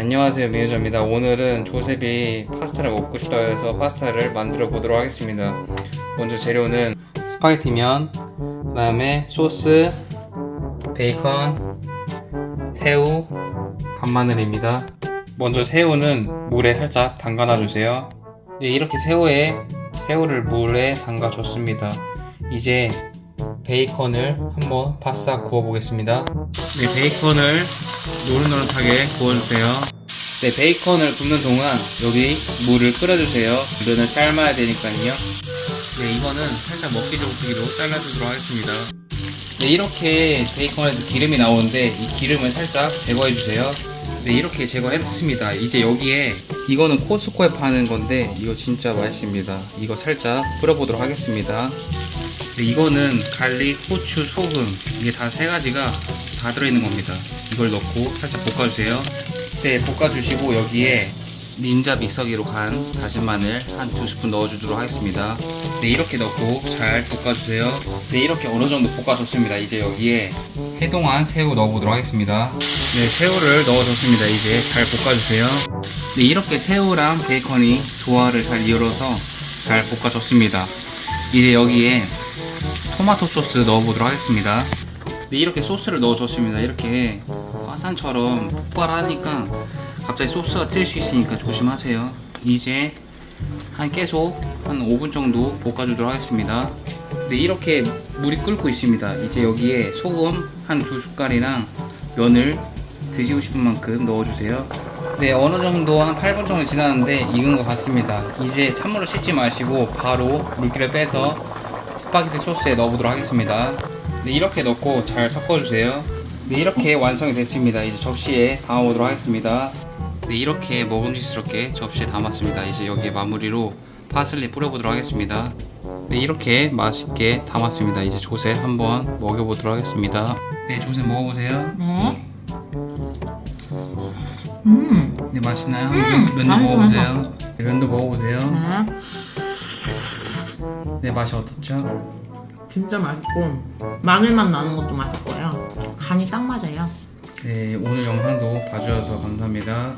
안녕하세요 미유자입니다. 오늘은 조셉이 파스타를 먹고 싶다 해서 파스타를 만들어 보도록 하겠습니다. 먼저 재료는 스파게티면 그 다음에 소스 베이컨 새우 간마늘입니다. 먼저 새우는 물에 살짝 담가놔 주세요. 네, 이렇게 새우에 새우를 물에 담가 줬습니다. 이제 베이컨을 한번 바싹 구워 보겠습니다. 네, 베이컨을 노릇노릇하게 구워주세요. 네, 베이컨을 굽는 동안 여기 물을 끓여주세요. 면을 삶아야 되니까요. 네, 이거는 살짝 먹기 좋기로 잘라주도록 하겠습니다. 네, 이렇게 베이컨에서 기름이 나오는데 이 기름을 살짝 제거해주세요. 네, 이렇게 제거했습니다. 이제 여기에 이거는 코스코에 파는 건데 이거 진짜 맛있습니다. 이거 살짝 뿌려보도록 하겠습니다. 네, 이거는 갈릭, 후추, 소금 이게 다 세 가지가 다 들어있는 겁니다. 이걸 넣고 살짝 볶아주세요. 네, 볶아주시고 여기에 닌자 믹서기로 간 다진 마늘 한 두 스푼 넣어주도록 하겠습니다. 네, 이렇게 넣고 잘 볶아주세요. 네, 이렇게 어느 정도 볶아줬습니다. 이제 여기에 해동한 새우 넣어보도록 하겠습니다. 네, 새우를 넣어줬습니다. 이제 잘 볶아주세요. 네, 이렇게 새우랑 베이컨이 조화를 잘 이루어서 잘 볶아줬습니다. 이제 여기에 토마토 소스 넣어보도록 하겠습니다. 네, 이렇게 소스를 넣어줬습니다. 이렇게 화산처럼 폭발하니까 갑자기 소스가 뜰 수 있으니까 조심하세요. 이제 한 계속 한 5분 정도 볶아주도록 하겠습니다. 네, 이렇게 물이 끓고 있습니다. 이제 여기에 소금 한 두 숟갈이랑 면을 드시고 싶은 만큼 넣어주세요. 네, 어느 정도 한 8분 정도 지났는데 익은 것 같습니다. 이제 찬물로 씻지 마시고 바로 물기를 빼서 스파게티 소스에 넣어보도록 하겠습니다. 네, 이렇게 넣고 잘 섞어주세요. 네, 이렇게 완성이 됐습니다. 이제 접시에 담아보도록 하겠습니다. 네, 이렇게 먹음직스럽게 접시에 담았습니다. 이제 여기에 마무리로 파슬리 뿌려보도록 하겠습니다. 네, 이렇게 맛있게 담았습니다. 이제 조셉 한번 먹여보도록 하겠습니다. 네, 조셉 먹어보세요. 네. 음. 네, 맛있나요? 음, 면, 면도 맛있어, 먹어보세요. 네, 면도 먹어보세요. 네. 네, 맛이 어떻죠? 진짜 맛있고 마늘맛 나는 것도 맛있고요. 간이 딱 맞아요. 네, 오늘 영상도 봐주셔서 감사합니다.